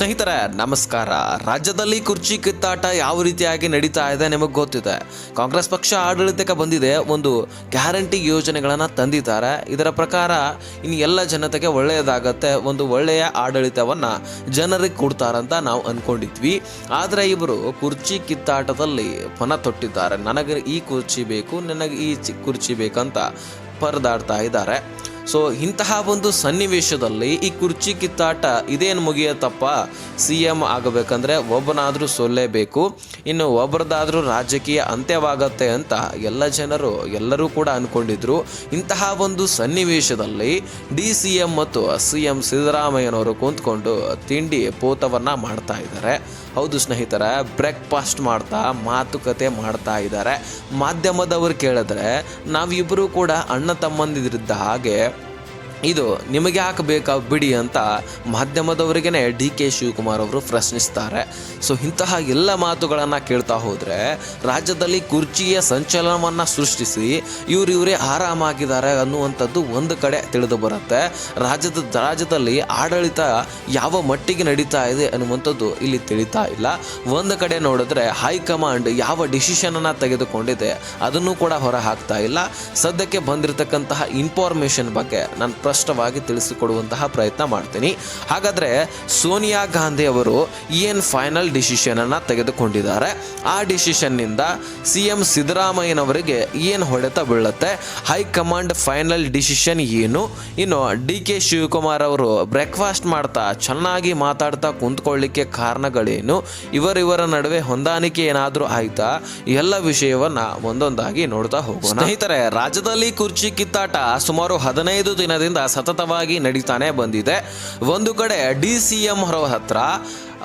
ಸ್ನೇಹಿತರೆ, ನಮಸ್ಕಾರ. ರಾಜ್ಯದಲ್ಲಿ ಕುರ್ಚಿ ಕಿತ್ತಾಟ ಯಾವ ರೀತಿಯಾಗಿ ನಡೀತಾ ಇದೆ ನಿಮಗೆ ಗೊತ್ತಿದೆ. ಕಾಂಗ್ರೆಸ್ ಪಕ್ಷ ಆಡಳಿತಕ್ಕೆ ಬಂದಿದೆ, ಒಂದು ಗ್ಯಾರಂಟಿ ಯೋಜನೆಗಳನ್ನು ತಂದಿದ್ದಾರೆ. ಇದರ ಪ್ರಕಾರ, ಇನ್ನು ಎಲ್ಲ ಜನತೆಗೆ ಒಳ್ಳೆಯದಾಗತ್ತೆ, ಒಂದು ಒಳ್ಳೆಯ ಆಡಳಿತವನ್ನು ಜನರಿಗೆ ಕೊಡ್ತಾರಂತ ನಾವು ಅಂದ್ಕೊಂಡಿದ್ವಿ ಆದರೆ ಇವರು ಕುರ್ಚಿ ಕಿತ್ತಾಟದಲ್ಲಿ ಪಣ ತೊಟ್ಟಿದ್ದಾರೆ. ನನಗೆ ಈ ಕುರ್ಚಿ ಬೇಕು, ನನಗೆ ಈ ಕುರ್ಚಿ ಬೇಕಂತ ಪರದಾಡ್ತಾ ಇದ್ದಾರೆ. ಸೊ ಇಂತಹ ಒಂದು ಸನ್ನಿವೇಶದಲ್ಲಿ ಈ ಕುರ್ಚಿ ಕಿತ್ತಾಟ ಇದೇನು ಮುಗಿಯತ್ತಪ್ಪ? ಸಿ ಎಂ ಆಗಬೇಕಂದ್ರೆ ಒಬ್ಬನಾದರೂ ಸೋಲ್ಲೇಬೇಕು. ಇನ್ನು ಒಬ್ಬರದಾದರೂ ರಾಜಕೀಯ ಅಂತ್ಯವಾಗತ್ತೆ ಅಂತ ಎಲ್ಲ ಜನರು, ಎಲ್ಲರೂ ಕೂಡ ಅಂದ್ಕೊಂಡಿದ್ರು ಇಂತಹ ಒಂದು ಸನ್ನಿವೇಶದಲ್ಲಿ ಡಿ ಸಿ ಎಂ ಮತ್ತು ಸಿ ಎಂ ಸಿದ್ದರಾಮಯ್ಯನವರು ಕುಂತ್ಕೊಂಡು ತಿಂಡಿ ಪೋತವನ್ನು ಮಾಡ್ತಾ ಇದ್ದಾರೆ. ಹೌದು ಸ್ನೇಹಿತರೆ, ಬ್ರೇಕ್ಫಾಸ್ಟ್ ಮಾಡ್ತಾ, ಮಾತುಕತೆ ಮಾಡ್ತಾ ಇದ್ದಾರೆ. ಮಾಧ್ಯಮದವರು ಕೇಳಿದ್ರೆ ನಾವಿಬ್ಬರೂ ಕೂಡ ಅಣ್ಣ ತಮ್ಮಂದಿದ್ದ ಹಾಗೆ ಇದು ನಿಮಗೆ ಯಾಕೆ ಬೇಕಾ ಬಿಡಿ ಅಂತ ಮಾಧ್ಯಮದವರಿಗೇ ಡಿ ಕೆ ಶಿವಕುಮಾರ್ ಅವರು ಪ್ರಶ್ನಿಸ್ತಾರೆ. ಸೊ ಇಂತಹ ಎಲ್ಲ ಮಾತುಗಳನ್ನು ಕೇಳ್ತಾ ಹೋದರೆ ರಾಜ್ಯದಲ್ಲಿ ಕುರ್ಚಿಯ ಸಂಚಲನವನ್ನು ಸೃಷ್ಟಿಸಿ ಇವ್ರು ಇವರೇ ಆರಾಮಾಗಿದ್ದಾರೆ ಅನ್ನುವಂಥದ್ದು ಒಂದು ಕಡೆ ತಿಳಿದು ಬರುತ್ತೆ. ರಾಜ್ಯದ ರಾಜ್ಯದಲ್ಲಿ ಆಡಳಿತ ಯಾವ ಮಟ್ಟಿಗೆ ನಡೀತಾ ಇದೆ ಅನ್ನುವಂಥದ್ದು ಇಲ್ಲಿ ತಿಳಿತಾ ಇಲ್ಲ. ಒಂದು ಕಡೆ ನೋಡಿದ್ರೆ ಹೈಕಮಾಂಡ್ ಯಾವ ಡಿಸಿಷನನ್ನು ತೆಗೆದುಕೊಂಡಿದೆ ಅದನ್ನು ಕೂಡ ಹೊರ ಹಾಕ್ತಾ ಇಲ್ಲ. ಸದ್ಯಕ್ಕೆ ಬಂದಿರತಕ್ಕಂತಹ ಇನ್ಫಾರ್ಮೇಷನ್ ಬಗ್ಗೆ ನಾನು ಸ್ಪಷ್ಟವಾಗಿ ತಿಳಿಸಿಕೊಡುವಂತಹ ಪ್ರಯತ್ನ ಮಾಡ್ತೀನಿ. ಹಾಗಾದರೆ ಸೋನಿಯಾ ಗಾಂಧಿ ಅವರು ಏನು ಫೈನಲ್ ಡಿಸಿಷನನ್ನು ತೆಗೆದುಕೊಂಡಿದ್ದಾರೆ? ಆ ಡಿಸಿಷನ್ನಿಂದ ಸಿ ಎಂ ಸಿದ್ದರಾಮಯ್ಯನವರಿಗೆ ಏನು ಹೊಡೆತ ಬೀಳುತ್ತೆ? ಹೈಕಮಾಂಡ್ ಫೈನಲ್ ಡಿಸಿಷನ್ ಏನು? ಇನ್ನು ಡಿ ಕೆ ಶಿವಕುಮಾರ್ ಅವರು ಬ್ರೇಕ್ಫಾಸ್ಟ್ ಮಾಡ್ತಾ ಚೆನ್ನಾಗಿ ಮಾತಾಡ್ತಾ ಕುಂತ್ಕೊಳ್ಳಿಕ್ಕೆ ಕಾರಣಗಳೇನು? ಇವರಿವರ ನಡುವೆ ಹೊಂದಾಣಿಕೆ ಏನಾದರೂ ಆಯ್ತಾ? ಎಲ್ಲ ವಿಷಯವನ್ನು ಒಂದೊಂದಾಗಿ ನೋಡ್ತಾ ಹೋಗೋಣ. ಸ್ನೇಹಿತರೆ, ರಾಜ್ಯದಲ್ಲಿ ಕುರ್ಚಿ ಕಿತ್ತಾಟ ಸುಮಾರು ಹದಿನೈದು ದಿನದಿಂದ ಸತತವಾಗಿ ನಡೀತಾನೆ ಬಂದಿದೆ. ಒಂದು ಕಡೆ ಡಿ ಸಿ ಎಂ ಹತ್ರ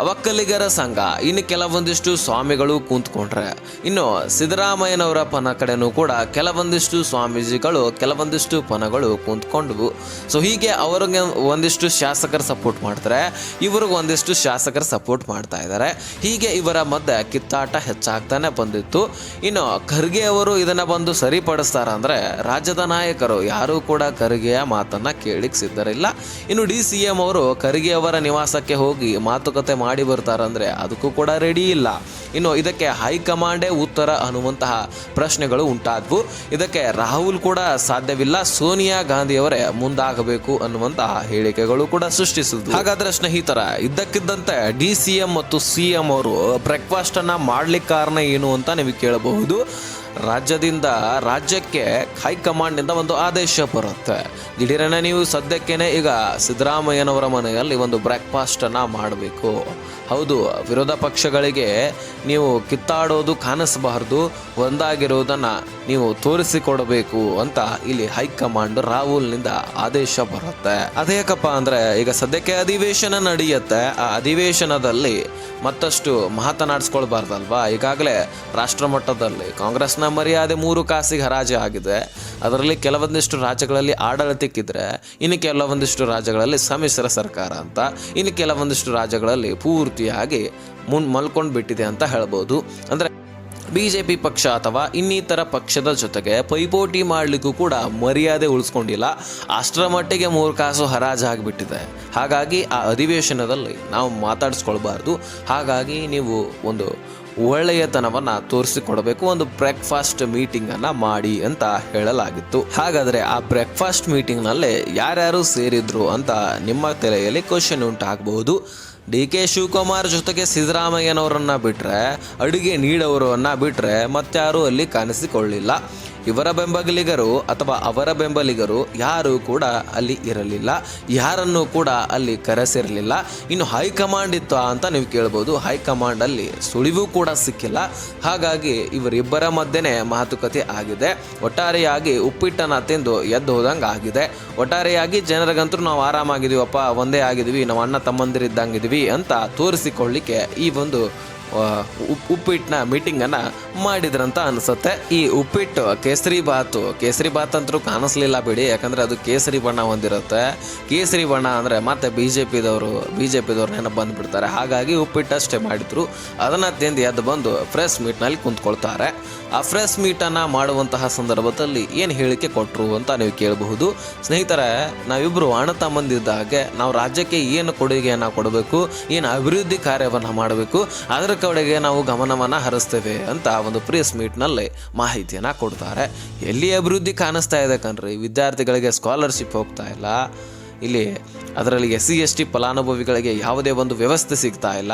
ಒಕ್ಕಲಿಗರ ಸಂಘ. ಇನ್ನು ಕೆಲವೊಂದಿಷ್ಟು ಸ್ವಾಮಿಗಳು ಕೂತ್ಕೊಂಡ್ರೆ. ಇನ್ನು ಸಿದ್ದರಾಮಯ್ಯನವರ ಪನ ಕಡೆನೂ ಕೂಡ ಕೆಲವೊಂದಿಷ್ಟು ಸ್ವಾಮೀಜಿಗಳು, ಕೆಲವೊಂದಿಷ್ಟು ಪನಗಳು ಕೂತ್ಕೊಂಡ್ವು ಸೊ ಹೀಗೆ ಅವ್ರಿಗೆ ಒಂದಿಷ್ಟು ಶಾಸಕರು ಸಪೋರ್ಟ್ ಮಾಡ್ತಾರೆ. ಇವ್ರಿಗೆ ಒಂದಿಷ್ಟು ಶಾಸಕರು ಸಪೋರ್ಟ್ ಮಾಡ್ತಾ ಇದ್ದಾರೆ. ಹೀಗೆ ಇವರ ಮಧ್ಯೆ ಕಿತ್ತಾಟ ಹೆಚ್ಚಾಗ್ತಾನೆ ಬಂದಿತ್ತು. ಇನ್ನು ಖರ್ಗೆ ಅವರು ಇದನ್ನು ಬಂದು ಸರಿಪಡಿಸ್ತಾರ ಅಂದ್ರೆ ರಾಜ್ಯದ ನಾಯಕರು ಯಾರೂ ಕೂಡ ಖರ್ಗೆಯ ಮಾತನ್ನು ಕೇಳಿಕ್ಕೆ ಸಿದ್ಧರಿಲ್ಲ. ಇನ್ನು ಡಿ ಸಿ ಎಂ ಅವರು ಖರ್ಗೆ ಅವರ ನಿವಾಸಕ್ಕೆ ಹೋಗಿ ಮಾತುಕತೆ ಮಾಡಿ ಬರ್ತಾರಂದ್ರೆ ಅದಕ್ಕೂ ಕೂಡ ರೆಡಿ ಇಲ್ಲ. ಇನ್ನು ಇದಕ್ಕೆ ಹೈಕಮಾಂಡೇ ಉತ್ತರ ಅನ್ನುವಂತಹ ಪ್ರಶ್ನೆಗಳು ಉಂಟಾದವು. ಇದಕ್ಕೆ ರಾಹುಲ್ ಕೂಡ ಸಾಧ್ಯವಿಲ್ಲ, ಸೋನಿಯಾ ಗಾಂಧಿಯವರೇ ಮುಂದಾಗಬೇಕು ಅನ್ನುವಂತಹ ಹೇಳಿಕೆಗಳು ಕೂಡ ಸೃಷ್ಟಿಸಿದ್ವು. ಹಾಗಾದ್ರೆ ಸ್ನೇಹಿತರ, ಇದ್ದಕ್ಕಿದ್ದಂತೆ ಡಿ ಸಿ ಎಂ ಮತ್ತು ಸಿ ಎಂ ಅವರು ಬ್ರೇಕ್ಫಾಸ್ಟ್ ಅನ್ನ ಮಾಡ್ಲಿಕ್ಕೆ ಕಾರಣ ಏನು ಅಂತ ನೀವು ಕೇಳಬಹುದು. ರಾಜ್ಯದಿಂದ ರಾಜ್ಯಕ್ಕೆ ಹೈಕಮಾಂಡ್ನಿಂದ ಒಂದು ಆದೇಶ ಬರುತ್ತೆ. ದಿಢೀರನೆ ನೀವು ಸದ್ಯಕ್ಕೇನೆ ಈಗ ಸಿದ್ದರಾಮಯ್ಯನವರ ಮನೆಯಲ್ಲಿ ಒಂದು ಬ್ರೇಕ್ಫಾಸ್ಟನ್ನು ಮಾಡಬೇಕು. ಹೌದು, ವಿರೋಧ ಪಕ್ಷಗಳಿಗೆ ನೀವು ಕಿತ್ತಾಡೋದು ಕಾಣಿಸಬಾರ್ದು, ಒಂದಾಗಿರೋದನ್ನು ನೀವು ತೋರಿಸಿಕೊಡಬೇಕು ಅಂತ ಇಲ್ಲಿ ಹೈಕಮಾಂಡ್ ರಾಹುಲ್ನಿಂದ ಆದೇಶ ಬರುತ್ತೆ. ಅದೇಕಪ್ಪ ಅಂದರೆ ಈಗ ಸದ್ಯಕ್ಕೆ ಅಧಿವೇಶನ ನಡೆಯುತ್ತೆ. ಆ ಅಧಿವೇಶನದಲ್ಲಿ ಮತ್ತಷ್ಟು ಮಾತನಾಡಿಸ್ಕೊಳ್ಬಾರ್ದಲ್ವಾ? ಈಗಾಗಲೇ ರಾಷ್ಟ್ರ ಮಟ್ಟದಲ್ಲಿ ಕಾಂಗ್ರೆಸ್ನ ಮರ್ಯಾದೆ ಮೂರು ಕಾಸಿಗೆ ಹರಾಜು ಆಗಿದೆ ಅದರಲ್ಲಿ ಕೆಲವೊಂದಿಷ್ಟು ರಾಜ್ಯಗಳಲ್ಲಿ ಆಡಳಿತಕ್ಕಿದ್ರೆ, ಇನ್ನು ಕೆಲವೊಂದಿಷ್ಟು ರಾಜ್ಯಗಳಲ್ಲಿ ಸಮ್ಮಿಶ್ರ ಸರ್ಕಾರ ಅಂತ, ಇನ್ನು ಕೆಲವೊಂದಿಷ್ಟು ರಾಜ್ಯಗಳಲ್ಲಿ ಪೂರ್ತಿಯಾಗಿ ಮುನ್ ಮಲ್ಕೊಂಡು ಬಿಟ್ಟಿದೆ ಅಂತ ಹೇಳ್ಬೋದು. ಅಂದರೆ ಬಿ ಜೆ ಪಿ ಪಕ್ಷ ಅಥವಾ ಇನ್ನಿತರ ಪಕ್ಷದ ಜೊತೆಗೆ ಪೈಪೋಟಿ ಮಾಡಲಿಕ್ಕೂ ಕೂಡ ಮರ್ಯಾದೆ ಉಳಿಸ್ಕೊಂಡಿಲ್ಲ. ಅಷ್ಟರ ಮಟ್ಟಿಗೆ ಮೂರು ಕಾಸು ಹರಾಜಾಗಿಬಿಟ್ಟಿದೆ ಹಾಗಾಗಿ ಆ ಅಧಿವೇಶನದಲ್ಲಿ ನಾವು ಮಾತಾಡಿಸ್ಕೊಳ್ಬಾರ್ದು. ಹಾಗಾಗಿ ನೀವು ಒಂದು ಒಳ್ಳೆಯತನವನ್ನು ತೋರಿಸಿಕೊಡಬೇಕು. ಒಂದು ಬ್ರೇಕ್ಫಾಸ್ಟ್ ಮೀಟಿಂಗನ್ನು ಮಾಡಿ ಅಂತ ಹೇಳಲಾಗಿತ್ತು. ಹಾಗಾದರೆ ಆ ಬ್ರೇಕ್ಫಾಸ್ಟ್ ಮೀಟಿಂಗ್ನಲ್ಲಿ ಯಾರ್ಯಾರು ಸೇರಿದ್ರು ಅಂತ ನಿಮ್ಮ ತಲೆಯಲ್ಲಿ ಕ್ವಶನ್ ಉಂಟಾಗಬಹುದು. ಡಿ ಕೆ ಶಿವಕುಮಾರ್ ಜೊತೆಗೆ ಸಿದ್ದರಾಮಯ್ಯನವರನ್ನ ಬಿಟ್ಟರೆ ಅಡುಗೆ ನೀಡವರನ್ನ ಬಿಟ್ಟರೆ ಮತ್ತಾರೂ ಅಲ್ಲಿ ಕಾಣಿಸಿಕೊಳ್ಳಿಲ್ಲ. ಇವರ ಬೆಂಬಲಿಗರು ಅಥವಾ ಅವರ ಬೆಂಬಲಿಗರು ಯಾರು ಕೂಡ ಅಲ್ಲಿ ಇರಲಿಲ್ಲ, ಯಾರನ್ನು ಕೂಡ ಅಲ್ಲಿ ಕರೆಸಿರಲಿಲ್ಲ. ಇನ್ನು ಹೈಕಮಾಂಡ್ ಇತ್ತು ಅಂತ ನೀವು ಕೇಳ್ಬೋದು, ಹೈಕಮಾಂಡ್ ಅಲ್ಲಿ ಸುಳಿವು ಕೂಡ ಸಿಕ್ಕಿಲ್ಲ. ಹಾಗಾಗಿ ಇವರಿಬ್ಬರ ಮಧ್ಯೆ ಮಾತುಕತೆ ಆಗಿದೆ. ಒಟ್ಟಾರೆಯಾಗಿ ಉಪ್ಪಿಟ್ಟನ ತಿಂದು ಎದ್ದು ಹೋದಂಗೆ ಆಗಿದೆ. ಒಟ್ಟಾರೆಯಾಗಿ ಜನರಿಗಂತೂ ನಾವು ಆರಾಮಾಗಿದ್ದೀವಪ್ಪ, ಒಂದೇ ಆಗಿದ್ವಿ ನಾವು ಅಣ್ಣ ತಮ್ಮಂದಿರಿದ್ದಂಗಿದ್ದೀವಿ ಅಂತ ತೋರಿಸಿಕೊಳ್ಳಿಕ್ಕೆ ಈ ಒಂದು ಉಪ್ಪಿಟ್ಟಿನ ಮೀಟಿಂಗನ್ನು ಮಾಡಿದ್ರಂತ ಅನಿಸುತ್ತೆ. ಈ ಉಪ್ಪಿಟ್ಟು ಕೇಸರಿ ಬಾತು ಕೇಸರಿ ಬಾತ್ ಅಂತೂ ಕಾಣಿಸ್ಲಿಲ್ಲ ಬಿಡಿ, ಯಾಕಂದರೆ ಅದು ಕೇಸರಿ ಬಣ್ಣ ಹೊಂದಿರುತ್ತೆ. ಕೇಸರಿ ಬಣ್ಣ ಅಂದರೆ ಮತ್ತೆ ಬಿ ಜೆ ಪಿದವರು ಬಿ ಜೆ ಪಿದವ್ರು ನೆನಪು ಬಂದುಬಿಡ್ತಾರೆ. ಹಾಗಾಗಿ ಉಪ್ಪಿಟ್ಟಷ್ಟೇ ಮಾಡಿದ್ರು. ಅದನ್ನು ತಿಂದು ಎದ್ದು ಬಂದು ಫ್ರೆಶ್ ಮೀಟ್ನಲ್ಲಿ ಕುಂತ್ಕೊಳ್ತಾರೆ. ಆ ಫ್ರೆಶ್ ಮೀಟನ್ನು ಮಾಡುವಂತಹ ಸಂದರ್ಭದಲ್ಲಿ ಏನು ಹೇಳಿಕೆ ಕೊಟ್ಟರು ಅಂತ ನೀವು ಕೇಳಬಹುದು. ಸ್ನೇಹಿತರೆ ನಾವಿಬ್ಬರು ಅಣ್ಣ ತಮ್ಮಂದಿದ್ದಾಗೆ ನಾವು ರಾಜ್ಯಕ್ಕೆ ಏನು ಕೊಡುಗೆಯನ್ನು ಕೊಡಬೇಕು, ಏನು ಅಭಿವೃದ್ಧಿ ಕಾರ್ಯವನ್ನು ಮಾಡಬೇಕು, ಅದರ ಕಡೆಗೆ ನಾವು ಗಮನವನ್ನು ಹರಿಸ್ತೇವೆ ಅಂತ ಒಂದು ಪ್ರೆಸ್ ಮೀಟ್ನಲ್ಲಿ ಮಾಹಿತಿಯನ್ನು ಕೊಡ್ತಾರೆ. ಎಲ್ಲಿ ಅಭಿವೃದ್ಧಿ ಕಾಣಿಸ್ತಾ ಇದೆ ಕಣ್ರಿ? ವಿದ್ಯಾರ್ಥಿಗಳಿಗೆ ಸ್ಕಾಲರ್ಶಿಪ್ ಹೋಗ್ತಾ ಇಲ್ಲ. ಇಲ್ಲಿ ಅದರಲ್ಲಿ ಎಸ್ ಸಿ ಎಸ್ ಟಿ ಫಲಾನುಭವಿಗಳಿಗೆ ಯಾವುದೇ ಒಂದು ವ್ಯವಸ್ಥೆ ಸಿಗ್ತಾ ಇಲ್ಲ.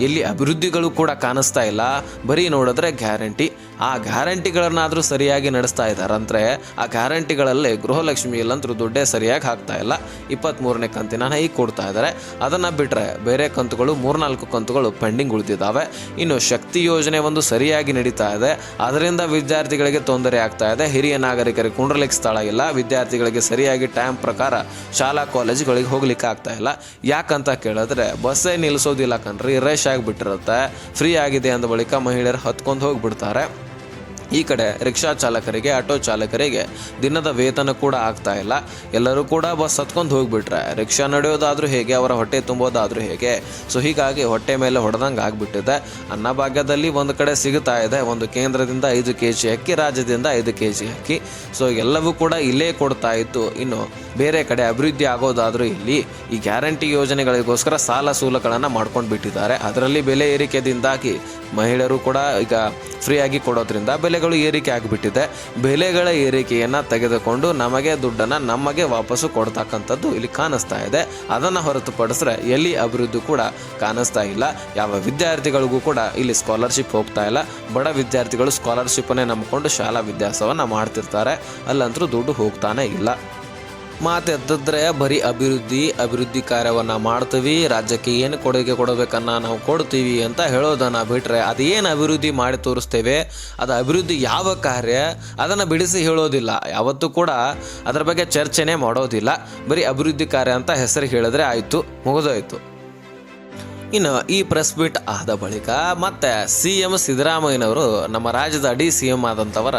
ಎಲ್ಲಿ ಅಭಿವೃದ್ಧಿಗಳು ಕೂಡ ಕಾಣಿಸ್ತಾ ಇಲ್ಲ. ಬರೀ ನೋಡಿದ್ರೆ ಗ್ಯಾರಂಟಿ. ಆ ಗ್ಯಾರಂಟಿಗಳನ್ನಾದರೂ ಸರಿಯಾಗಿ ನಡೆಸ್ತಾ ಇದ್ದಾರೆ ಅಂದರೆ ಆ ಗ್ಯಾರಂಟಿಗಳಲ್ಲಿ ಗೃಹಲಕ್ಷ್ಮಿ ಇಲ್ಲಂತರೂ ದುಡ್ಡೇ ಸರಿಯಾಗಿ ಹಾಕ್ತಾ ಇಲ್ಲ. ಇಪ್ಪತ್ತ್ಮೂರನೇ ಕಂತಿನ ಈಗ ಕೊಡ್ತಾ ಇದ್ದಾರೆ. ಅದನ್ನು ಬಿಟ್ಟರೆ ಬೇರೆ ಕಂತುಗಳು, ಮೂರ್ನಾಲ್ಕು ಕಂತುಗಳು ಪೆಂಡಿಂಗ್ ಉಳಿದಿದ್ದಾವೆ. ಇನ್ನು ಶಕ್ತಿ ಯೋಜನೆ ಒಂದು ಸರಿಯಾಗಿ ನಡೀತಾ ಇದೆ. ಅದರಿಂದ ವಿದ್ಯಾರ್ಥಿಗಳಿಗೆ ತೊಂದರೆ ಆಗ್ತಾ ಇದೆ. ಹಿರಿಯ ನಾಗರಿಕರಿಗೆ ಕುಂಡ್ರಲಿಕ್ಕೆ ಸ್ಥಳ ಇಲ್ಲ. ವಿದ್ಯಾರ್ಥಿಗಳಿಗೆ ಸರಿಯಾಗಿ ಟೈಮ್ ಪ್ರಕಾರ ಶಾಲಾ, ಕಾಲೇಜುಗಳಿಗೆ ಹೋಗ್ಲಿಕ್ಕೆ ಆಗ್ತಾ ಇಲ್ಲ. ಯಾಕಂತ ಕೇಳಿದ್ರೆ ಬಸ್ಸೇ ನಿಲ್ಲಿಸೋದಿಲ್ಲ ಕಣ್ರಿ ರಶ್ ಆಗಿಬಿಟ್ಟಿರುತ್ತೆ. ಫ್ರೀ ಆಗಿದೆ ಅಂದ ಬಳಿಕ ಮಹಿಳೆಯರು ಹತ್ಕೊಂಡು ಹೋಗಿಬಿಡ್ತಾರೆ. ಈ ಕಡೆ ರಿಕ್ಷಾ ಚಾಲಕರಿಗೆ, ಆಟೋ ಚಾಲಕರಿಗೆ ದಿನದ ವೇತನ ಕೂಡ ಆಗ್ತಾ ಇಲ್ಲ. ಎಲ್ಲರೂ ಕೂಡ ಬಸ್ ಹತ್ಕೊಂಡು ಹೋಗ್ಬಿಟ್ರೆ, ರಿಕ್ಷಾ ನಡೆಯೋದಾದರೂ ಹೇಗೆ, ಅವರ ಹೊಟ್ಟೆ ತುಂಬೋದಾದರೂ ಹೇಗೆ? ಸೊ ಹೀಗಾಗಿ ಹೊಟ್ಟೆ ಮೇಲೆ ಹೊಡೆದಂಗೆ ಆಗಿಬಿಟ್ಟಿದೆ. ಅನ್ನಭಾಗ್ಯದಲ್ಲಿ ಒಂದು ಕಡೆ ಸಿಗುತ್ತಾ ಇದೆ, ಒಂದು ಕೇಂದ್ರದಿಂದ ಐದು ಕೆ ಜಿ ಅಕ್ಕಿ, ರಾಜ್ಯದಿಂದ ಐದು ಕೆ ಜಿ ಅಕ್ಕಿ. ಸೊ ಎಲ್ಲವೂ ಕೂಡ ಇಲ್ಲೇ ಕೊಡ್ತಾ ಇತ್ತು. ಇನ್ನು ಬೇರೆ ಕಡೆ ಅಭಿವೃದ್ಧಿ ಆಗೋದಾದರೂ ಇಲ್ಲಿ ಈ ಗ್ಯಾರಂಟಿ ಯೋಜನೆಗಳಿಗೋಸ್ಕರ ಸಾಲ ಸೂಲಗಳನ್ನು ಮಾಡ್ಕೊಂಡು ಬಿಟ್ಟಿದ್ದಾರೆ. ಅದರಲ್ಲಿ ಬೆಲೆ ಏರಿಕೆದಿಂದಾಗಿ ಮಹಿಳೆಯರು ಕೂಡ ಈಗ ಫ್ರೀಯಾಗಿ ಕೊಡೋದ್ರಿಂದ ಬೆಲೆಗಳು ಏರಿಕೆ ಆಗಿಬಿಟ್ಟಿದೆ. ಬೆಲೆಗಳ ಏರಿಕೆಯನ್ನು ತೆಗೆದುಕೊಂಡು ನಮಗೆ ದುಡ್ಡನ್ನು ನಮಗೆ ವಾಪಸ್ಸು ಕೊಡ್ತಕ್ಕಂಥದ್ದು ಇಲ್ಲಿ ಕಾಣಿಸ್ತಾ ಇದೆ. ಅದನ್ನು ಹೊರತುಪಡಿಸ್ರೆ ಎಲ್ಲಿ ಅಭಿವೃದ್ಧಿ ಕೂಡ ಕಾಣಿಸ್ತಾ ಇಲ್ಲ. ಯಾವ ವಿದ್ಯಾರ್ಥಿಗಳಿಗೂ ಕೂಡ ಇಲ್ಲಿ ಸ್ಕಾಲರ್ಶಿಪ್ ಹೋಗ್ತಾ ಇಲ್ಲ. ಬಡ ವಿದ್ಯಾರ್ಥಿಗಳು ಸ್ಕಾಲರ್ಶಿಪ್ಪನ್ನೇ ನಂಬಿಕೊಂಡು ಶಾಲಾ ವಿದ್ಯಾಸವನ್ನು ಮಾಡ್ತಿರ್ತಾರೆ. ಅಲ್ಲಂತರೂ ದುಡ್ಡು ಹೋಗ್ತಾನೆ ಇಲ್ಲ. ಮಾತೆತ್ತಿದ್ರೆ ಬರೀ ಅಭಿವೃದ್ಧಿ ಅಭಿವೃದ್ಧಿ ಕಾರ್ಯವನ್ನು ಮಾಡ್ತೀವಿ, ರಾಜ್ಯಕ್ಕೆ ಏನು ಕೊಡುಗೆ ಕೊಡಬೇಕನ್ನ ನಾವು ಕೊಡ್ತೀವಿ ಅಂತ ಹೇಳೋದನ್ನು ಬಿಟ್ಟರೆ ಅದೇನು ಅಭಿವೃದ್ಧಿ ಮಾಡಿ ತೋರಿಸ್ತೇವೆ, ಅದು ಅಭಿವೃದ್ಧಿ ಯಾವ ಕಾರ್ಯ, ಅದನ್ನು ಬಿಡಿಸಿ ಹೇಳೋದಿಲ್ಲ. ಯಾವತ್ತೂ ಕೂಡ ಅದರ ಬಗ್ಗೆ ಚರ್ಚೆನೇ ಮಾಡೋದಿಲ್ಲ. ಬರೀ ಅಭಿವೃದ್ಧಿ ಕಾರ್ಯ ಅಂತ ಹೆಸರು ಹೇಳಿದ್ರೆ ಆಯಿತು, ಮುಗಿದೋಯ್ತು. ಇನ್ನು ಈ ಪ್ರೆಸ್ ಮೀಟ್ ಆದ ಬಳಿಕ ಮತ್ತೆ ಸಿ ಎಂ ಸಿದ್ದರಾಮಯ್ಯನವರು ನಮ್ಮ ರಾಜ್ಯದ ಅಡಿ ಸಿ ಎಂ ಆದಂಥವರ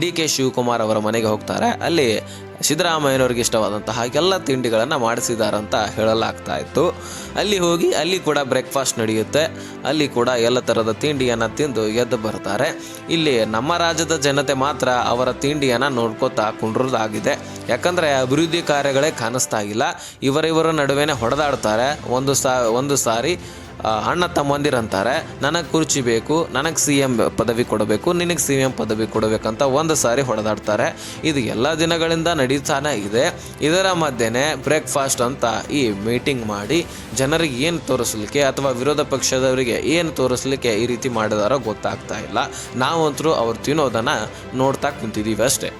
ಡಿ ಕೆ ಶಿವಕುಮಾರ್ ಅವರ ಮನೆಗೆ ಹೋಗ್ತಾರೆ. ಅಲ್ಲಿ ಸಿದ್ದರಾಮಯ್ಯನವ್ರಿಗೆ ಇಷ್ಟವಾದಂತಹ ಎಲ್ಲ ತಿಂಡಿಗಳನ್ನು ಮಾಡಿಸಿದಾರಂತ ಹೇಳಲಾಗ್ತಾ ಇತ್ತು. ಅಲ್ಲಿ ಹೋಗಿ ಅಲ್ಲಿ ಕೂಡ ಬ್ರೇಕ್ಫಾಸ್ಟ್ ನಡೆಯುತ್ತೆ. ಅಲ್ಲಿ ಕೂಡ ಎಲ್ಲ ಥರದ ತಿಂಡಿಯನ್ನು ತಿಂದು ಎದ್ದು ಬರ್ತಾರೆ. ಇಲ್ಲಿ ನಮ್ಮ ರಾಜ್ಯದ ಜನತೆ ಮಾತ್ರ ಅವರ ತಿಂಡಿಯನ್ನು ನೋಡ್ಕೋತಾ ಕುಂಡ್ರದಾಗಿದೆ. ಯಾಕಂದರೆ ಅಭಿವೃದ್ಧಿ ಕಾರ್ಯಗಳೇ ಕಾಣಿಸ್ತಾ ಇಲ್ಲ. ಇವರಿವರ ನಡುವೆನೇ ಹೊಡೆದಾಡ್ತಾರೆ. ಒಂದು ಸಾ, ಒಂದು ಸಾರಿ ಅಣ್ಣ ತಮ್ಮಂದಿರಂತಾರೆ, ನನಗೆ ಕುರ್ಚಿ ಬೇಕು, ನನಗೆ ಸಿ ಎಂ ಪದವಿ ಕೊಡಬೇಕು, ನಿನಗೆ ಸಿ ಎಂ ಪದವಿ ಕೊಡಬೇಕಂತ ಒಂದು ಸಾರಿ ಹೊಡೆದಾಡ್ತಾರೆ. ಇದು ಎಲ್ಲ ದಿನಗಳಿಂದ ನಡೀತಾನೆ ಇದೆ. ಇದರ ಮಧ್ಯೆನೇ ಬ್ರೇಕ್ಫಾಸ್ಟ್ ಅಂತ ಈ ಮೀಟಿಂಗ್ ಮಾಡಿ ಜನರಿಗೆ ಏನು ತೋರಿಸ್ಲಿಕ್ಕೆ ಅಥವಾ ವಿರೋಧ ಪಕ್ಷದವರಿಗೆ ಏನು ತೋರಿಸ್ಲಿಕ್ಕೆ ಈ ರೀತಿ ಮಾಡಿದಾರೋ ಗೊತ್ತಾಗ್ತಾ ಇಲ್ಲ. ನಾವಂತರೂ ಅವ್ರು ತಿನ್ನೋದನ್ನು ನೋಡ್ತಾ ಕುಂತಿದ್ದೀವಿ ಅಷ್ಟೇ.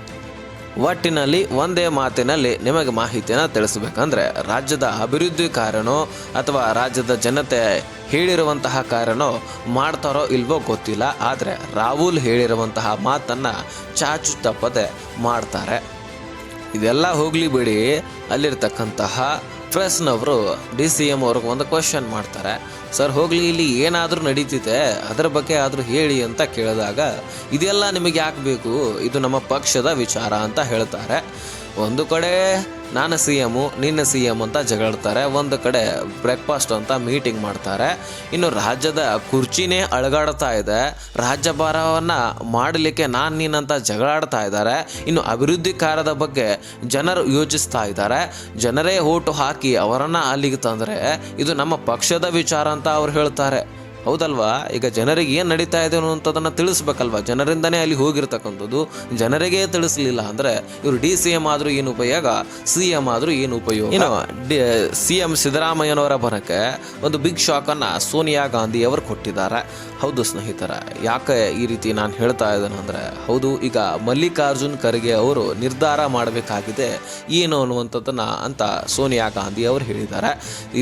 ಒಟ್ಟಿನಲ್ಲಿ ಒಂದೇ ಮಾತಿನಲ್ಲಿ ನಿಮಗೆ ಮಾಹಿತಿಯನ್ನು ತಿಳಿಸಬೇಕಂದ್ರೆ ರಾಜ್ಯದ ಅಭಿವೃದ್ಧಿ ಕಾರ್ಯನೋ ಅಥವಾ ರಾಜ್ಯದ ಜನತೆ ಹೇಳಿರುವಂತಹ ಕಾರ್ಯನೋ ಮಾಡ್ತಾರೋ ಇಲ್ವೋ ಗೊತ್ತಿಲ್ಲ, ಆದರೆ ರಾಹುಲ್ ಹೇಳಿರುವಂತಹ ಮಾತನ್ನು ಚಾಚು ತಪ್ಪದೆ ಮಾಡ್ತಾರೆ. ಇದೆಲ್ಲ ಹೋಗಲಿ ಬಿಡಿ, ಅಲ್ಲಿರ್ತಕ್ಕಂತಹ ಪ್ರೆಸ್ನವರು ಡಿ ಸಿ ಎಂ ಅವ್ರಿಗೆ ಒಂದು ಕ್ವಶನ್ ಮಾಡ್ತಾರೆ. ಸರ್, ಹೋಗಲಿ, ಇಲ್ಲಿ ಏನಾದರೂ ನಡೀತಿದೆ, ಅದರ ಬಗ್ಗೆ ಆದರೂ ಹೇಳಿ ಅಂತ ಕೇಳಿದಾಗ, ಇದೆಲ್ಲ ನಿಮಗೆ ಯಾಕೆ ಬೇಕು? ಇದು ನಮ್ಮ ಪಕ್ಷದ ವಿಚಾರ ಅಂತ ಹೇಳ್ತಾರೆ. ಒಂದು ಕಡೆ ನಾನು ಸಿ ಎಮ್ಮು ನಿನ್ನ ಸಿ ಎಂ ಅಂತ ಜಗಳ್ತಾರೆ ಒಂದು ಕಡೆ ಬ್ರೇಕ್ಫಾಸ್ಟ್ ಅಂತ ಮೀಟಿಂಗ್ ಮಾಡ್ತಾರೆ. ಇನ್ನು ರಾಜ್ಯದ ಕುರ್ಚಿನೇ ಅಳಗಾಡ್ತಾ ಇದೆ. ರಾಜ್ಯಭಾರವನ್ನು ಮಾಡಲಿಕ್ಕೆ ನಾನು ನೀನಂತ ಜಗಳಾಡ್ತಾ ಇದ್ದಾರೆ. ಇನ್ನು ಅಭಿವೃದ್ಧಿ ಕಾರ್ಯದ ಬಗ್ಗೆ ಜನರು ಯೋಚಿಸ್ತಾ ಇದ್ದಾರೆ. ಜನರೇ ಓಟು ಹಾಕಿ ಅವರನ್ನು ಅಲ್ಲಿಗೆ ತಂದರೆ, ಇದು ನಮ್ಮ ಪಕ್ಷದ ವಿಚಾರ ಅಂತ ಅವ್ರು ಹೇಳ್ತಾರೆ. ಹೌದಲ್ವಾ? ಈಗ ಜನರಿಗೆ ಏನು ನಡೀತಾ ಇದೆ ಅನ್ನುವಂಥದ್ದನ್ನು ತಿಳಿಸ್ಬೇಕಲ್ವಾ? ಜನರಿಂದನೇ ಅಲ್ಲಿ ಹೋಗಿರ್ತಕ್ಕಂಥದ್ದು. ಜನರಿಗೆ ತಿಳಿಸಲಿಲ್ಲ ಅಂದರೆ ಇವರು ಡಿ ಸಿ ಎಂ ಆದರೂ ಏನು ಉಪಯೋಗ? ಸಿ ಎಂ ಆದರೂ ಏನು ಉಪಯೋಗ? ಏನೋ ಡಿ ಸಿ ಎಂ ಸಿದ್ದರಾಮಯ್ಯನವರ ಬರಕ್ಕೆ ಒಂದು ಬಿಗ್ ಶಾಕನ್ನು ಸೋನಿಯಾ ಗಾಂಧಿ ಅವರು ಕೊಟ್ಟಿದ್ದಾರೆ. ಹೌದು ಸ್ನೇಹಿತರ ಯಾಕೆ ಈ ರೀತಿ ನಾನು ಹೇಳ್ತಾ ಇದ್ದೇನೆ ಅಂದರೆ ಹೌದು ಈಗ ಮಲ್ಲಿಕಾರ್ಜುನ್ ಖರ್ಗೆ ಅವರು ನಿರ್ಧಾರ ಮಾಡಬೇಕಾಗಿದೆ ಏನು ಅನ್ನುವಂಥದ್ದನ್ನು ಅಂತ ಸೋನಿಯಾ ಗಾಂಧಿ ಅವರು ಹೇಳಿದ್ದಾರೆ.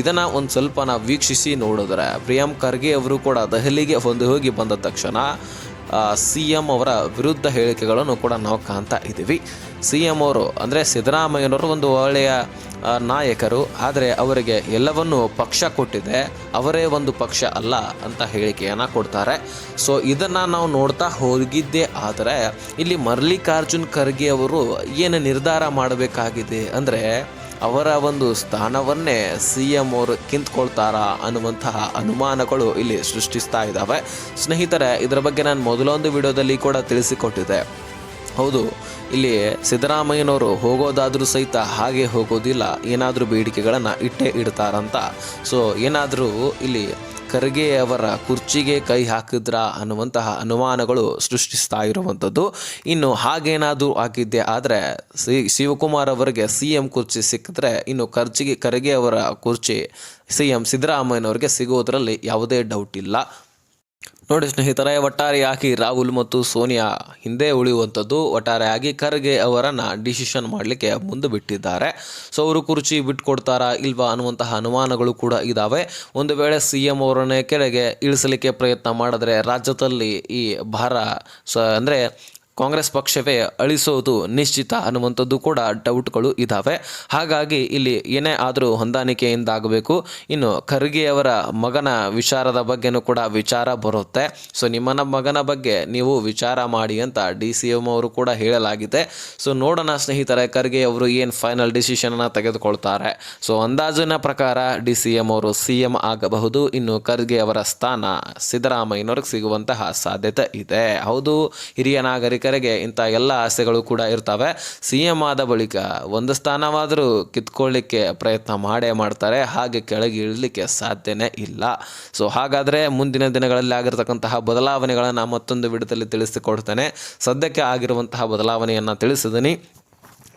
ಇದನ್ನು ಒಂದು ಸ್ವಲ್ಪ ನಾವು ವೀಕ್ಷಿಸಿ ನೋಡಿದ್ರೆ ಪ್ರಿಯಾಂಕ್ ಖರ್ಗೆ ಅವರು ಕೂಡ ದೆಹಲಿಗೆ ಹೊಂದಿ ಹೋಗಿ ಬಂದ ತಕ್ಷಣ ಸಿ ಎಂ ಅವರ ವಿರುದ್ಧ ಹೇಳಿಕೆಗಳನ್ನು ಕೂಡ ನಾವು ಕಾಣ್ತಾ ಇದ್ದೀವಿ. ಸಿ ಎಂ ಅವರು, ಅಂದರೆ ಸಿದ್ದರಾಮಯ್ಯನವರು ಒಂದು ಒಳ್ಳೆಯ ನಾಯಕರು, ಆದರೆ ಅವರಿಗೆ ಎಲ್ಲವನ್ನೂ ಪಕ್ಷ ಕೊಟ್ಟಿದೆ, ಅವರೇ ಒಂದು ಪಕ್ಷ ಅಲ್ಲ ಅಂತ ಹೇಳಿಕೆಯನ್ನು ಕೊಡ್ತಾರೆ. ಸೊ ಇದನ್ನು ನಾವು ನೋಡ್ತಾ ಹೋಗಿದ್ದೆ ಆದರೆ, ಇಲ್ಲಿ ಮಲ್ಲಿಕಾರ್ಜುನ್ ಖರ್ಗೆ ಅವರು ಏನು ನಿರ್ಧಾರ ಮಾಡಬೇಕಾಗಿದೆ ಅಂದರೆ ಅವರ ಒಂದು ಸ್ಥಾನವನ್ನೇ ಸಿ ಎಂ ಅವರು ಕಿಂತ್ಕೊಳ್ತಾರಾ ಅನ್ನುವಂತಹ ಅನುಮಾನಗಳು ಇಲ್ಲಿ ಸೃಷ್ಟಿಸ್ತಾ ಇದ್ದಾವೆ. ಸ್ನೇಹಿತರೆ, ಇದರ ಬಗ್ಗೆ ನಾನು ಮೊದಲೊಂದು ವಿಡಿಯೋದಲ್ಲಿ ಕೂಡ ತಿಳಿಸಿಕೊಟ್ಟಿದ್ದೆ. ಹೌದು, ಇಲ್ಲಿ ಸಿದ್ದರಾಮಯ್ಯನವರು ಹೋಗೋದಾದರೂ ಸಹಿತ ಹಾಗೆ ಹೋಗೋದಿಲ್ಲ, ಏನಾದರೂ ಬೇಡಿಕೆಗಳನ್ನು ಇಟ್ಟೇ ಇಡ್ತಾರಂತ. ಸೊ ಏನಾದರೂ ಇಲ್ಲಿ ಖರ್ಗೆ ಅವರ ಕುರ್ಚಿಗೆ ಕೈ ಹಾಕಿದ್ರ ಅನ್ನುವಂತಹ ಅನುಮಾನಗಳು ಸೃಷ್ಟಿಸ್ತಾ ಇರುವಂಥದ್ದು. ಇನ್ನು ಹಾಗೇನಾದರೂ ಆಗಿದ್ದೆ ಆದರೆ ಸಿ, ಶಿವಕುಮಾರ್ ಅವರಿಗೆ ಸಿ ಎಂ ಕುರ್ಚಿ ಸಿಕ್ಕಿದ್ರೆ ಇನ್ನು ಖರ್ಚಿಗೆ ಖರ್ಗೆ ಅವರ ಕುರ್ಚಿ ಸಿ ಎಂ ಸಿದ್ದರಾಮಯ್ಯನವರಿಗೆ ಸಿಗೋದ್ರಲ್ಲಿ ಯಾವುದೇ ಡೌಟ್ ಇಲ್ಲ. ನೋಡಿ ಸ್ನೇಹಿತರೆ ಒಟ್ಟಾರೆಯಾಗಿ ರಾಹುಲ್ ಮತ್ತು ಸೋನಿಯಾ ಹಿಂದೆ ಉಳಿಯುವಂಥದ್ದು? ಒಟ್ಟಾರೆಯಾಗಿ ಖರ್ಗೆ ಅವರನ್ನು ಡಿಸಿಷನ್ ಮಾಡಲಿಕ್ಕೆ ಮುಂದೆ ಬಿಟ್ಟಿದ್ದಾರೆ? ಸೊ, ಅವರು ಕುರ್ಚಿ ಬಿಟ್ಕೊಡ್ತಾರಾ ಇಲ್ವಾ ಅನ್ನುವಂತಹ ಅನುಮಾನಗಳು ಕೂಡ ಇದ್ದಾವೆ ಒಂದು ವೇಳೆ ಸಿ ಎಂ ಅವರನ್ನೇ ಕೆಳಗೆ ಇಳಿಸಲಿಕ್ಕೆ ಪ್ರಯತ್ನ ಮಾಡಿದ್ರೆ ರಾಜ್ಯದಲ್ಲಿ ಈ ಭಾರ ಸ ಅಂದರೆ ಕಾಂಗ್ರೆಸ್ ಪಕ್ಷವೇ ಅಳಿಸೋದು ನಿಶ್ಚಿತ ಅನ್ನುವಂಥದ್ದು ಕೂಡ ಡೌಟ್ಗಳು ಇದ್ದಾವೆ ಹಾಗಾಗಿ ಇಲ್ಲಿ ಏನೇ ಆದರೂ ಹೊಂದಾಣಿಕೆಯಿಂದ ಆಗಬೇಕು ಇನ್ನು ಖರ್ಗೆಯವರ ಮಗನ ವಿಚಾರದ ಬಗ್ಗೆನೂ ಕೂಡ ವಿಚಾರ ಬರುತ್ತೆ. ಸೊ, ನಿಮ್ಮನ ಮಗನ ಬಗ್ಗೆ ನೀವು ವಿಚಾರ ಮಾಡಿ ಅಂತ ಡಿ ಸಿ ಎಂ ಅವರು ಕೂಡ ಹೇಳಲಾಗಿದೆ. ಸೊ, ನೋಡೋಣ ಸ್ನೇಹಿತರೆ, ಖರ್ಗೆ ಅವರು ಏನು ಫೈನಲ್ ಡಿಸಿಷನನ್ನು ತೆಗೆದುಕೊಳ್ತಾರೆ. ಸೊ, ಅಂದಾಜಿನ ಪ್ರಕಾರ ಡಿ ಸಿ ಎಂ ಅವರು ಸಿ ಎಂ ಆಗಬಹುದು. ಇನ್ನು ಖರ್ಗೆ ಅವರ ಸ್ಥಾನ ಸಿದ್ದರಾಮಯ್ಯನವ್ರಿಗೆ ಸಿಗುವಂತಹ ಸಾಧ್ಯತೆ ಇದೆ. ಹೌದು, ಹಿರಿಯ ನಾಗರಿಕರಿಗೆ ಇಂಥ ಎಲ್ಲ ಆಸೆಗಳು ಕೂಡ ಇರ್ತವೆ. ಸಿ ಎಂ ಆದ ಬಳಿಕ ಒಂದು ಸ್ಥಾನವಾದರೂ ಕಿತ್ಕೊಳ್ಳಿಕ್ಕೆ ಪ್ರಯತ್ನ ಮಾಡೇ ಮಾಡ್ತಾರೆ. ಹಾಗೆ ಕೆಳಗೆ ಇಳಲಿಕ್ಕೆ ಸಾಧ್ಯನೇ ಇಲ್ಲ. ಸೊ ಹಾಗಾದರೆ ಮುಂದಿನ ದಿನಗಳಲ್ಲಿ ಆಗಿರತಕ್ಕಂತಹ ಬದಲಾವಣೆಗಳನ್ನು ಮತ್ತೊಂದು ವಿಡದಲ್ಲಿ ತಿಳಿಸಿಕೊಡ್ತೇನೆ. ಸದ್ಯಕ್ಕೆ ಆಗಿರುವಂತಹ ಬದಲಾವಣೆಯನ್ನು ತಿಳಿಸಿದ್ದೀನಿ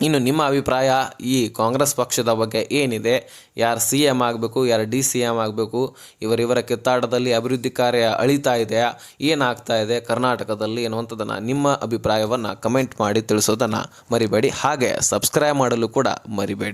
ಇನ್ನು ನಿಮ್ಮ ಅಭಿಪ್ರಾಯ ಈ ಕಾಂಗ್ರೆಸ್ ಪಕ್ಷದ ಬಗ್ಗೆ ಏನಿದೆ? ಯಾರು ಸಿ ಎಂ ಆಗಬೇಕು, ಯಾರು ಡಿ ಸಿ ಎಂ ಆಗಬೇಕು, ಇವರಿವರ ಕಿತ್ತಾಟದಲ್ಲಿ ಅಭಿವೃದ್ಧಿ ಕಾರ್ಯ ಅಳಿತಾ ಇದೆಯಾ? ಏನಾಗ್ತಾ ಇದೆ ಕರ್ನಾಟಕದಲ್ಲಿ ಎನ್ನುವಂಥದ್ದನ್ನು ನಿಮ್ಮ ಅಭಿಪ್ರಾಯವನ್ನು ಕಮೆಂಟ್ ಮಾಡಿ ತಿಳಿಸೋದನ್ನು ಮರಿಬೇಡಿ. ಹಾಗೆ ಸಬ್ಸ್ಕ್ರೈಬ್ ಮಾಡಲು ಕೂಡ ಮರಿಬೇಡಿ.